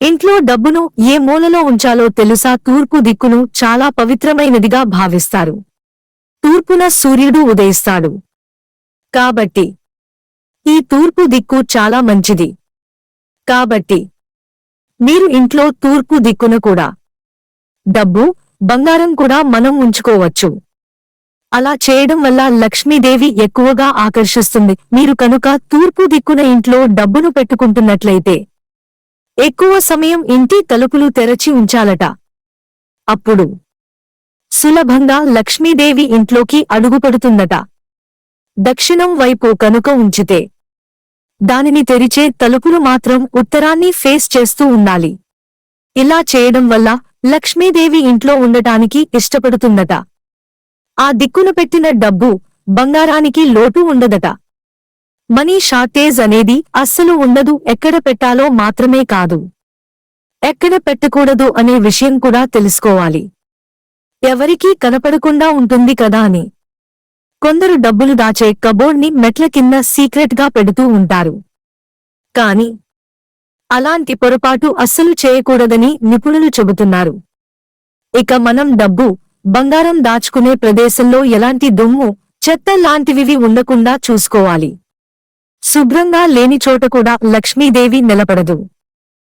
ఇంట్లో డబ్బును ఏ మూలలో ఉంచాలో తెలుసా? తూర్పు దిక్కును చాలా పవిత్రమైనదిగా భావిస్తారు. తూర్పున సూర్యుడు ఉదయిస్తాడు. కాబట్టి ఈ తూర్పు దిక్కు చాలా మంచిది. కాబట్టి మీరు ఇంట్లో తూర్పు దిక్కున కూడా డబ్బు బంగారం కూడా మనం ఉంచుకోవచ్చు. అలా చేయడం వల్ల లక్ష్మీదేవి ఎక్కువగా ఆకర్షిస్తుంది. మీరు కనుక తూర్పు దిక్కున ఇంట్లో డబ్బును పెట్టుకుంటున్నట్లయితే ఎక్కువ సమయం ఇంటి తలుపులు తెరచి ఉంచాలట. అప్పుడు సులభంగా లక్ష్మీదేవి ఇంట్లోకి అడుగుపడుతుందట. దక్షిణం వైపు కనుక ఉంచితే దానిని తెరిచే తలుపులు మాత్రం ఉత్తరాన్ని ఫేస్ చేస్తూ ఉండాలి. ఇలా చేయడం వల్ల లక్ష్మీదేవి ఇంట్లో ఉండటానికి ఇష్టపడుతుందట. ఆ దిక్కున పెట్టిన డబ్బు బంగారానికి లోటు ఉండదట. మనీ షార్టేజ్ అనేది అస్సలు ఉండదు ఎక్కడ పెట్టాలో మాత్రమే కాదు. ఎక్కడ పెట్టకూడదు అనే విషయం కూడా తెలుసుకోవాలి. ఎవరికీ కనపడకుండా ఉంటుంది కదా అని. కొందరు డబ్బులు దాచే కబోర్డ్ని మెట్ల కింద సీక్రెట్గా పెడుతూ ఉంటారు. కాని అలాంటి పొరపాటు అస్సలు చేయకూడదని నిపుణులు చెబుతున్నారు. ఇక మనం డబ్బు బంగారం దాచుకునే ప్రదేశంలో ఎలాంటి దుమ్ము చెత్త లాంటివివి ఉండకుండా చూసుకోవాలి. శుభ్రంగా లేని చోట కూడా లక్ష్మీదేవి నిలబడదు.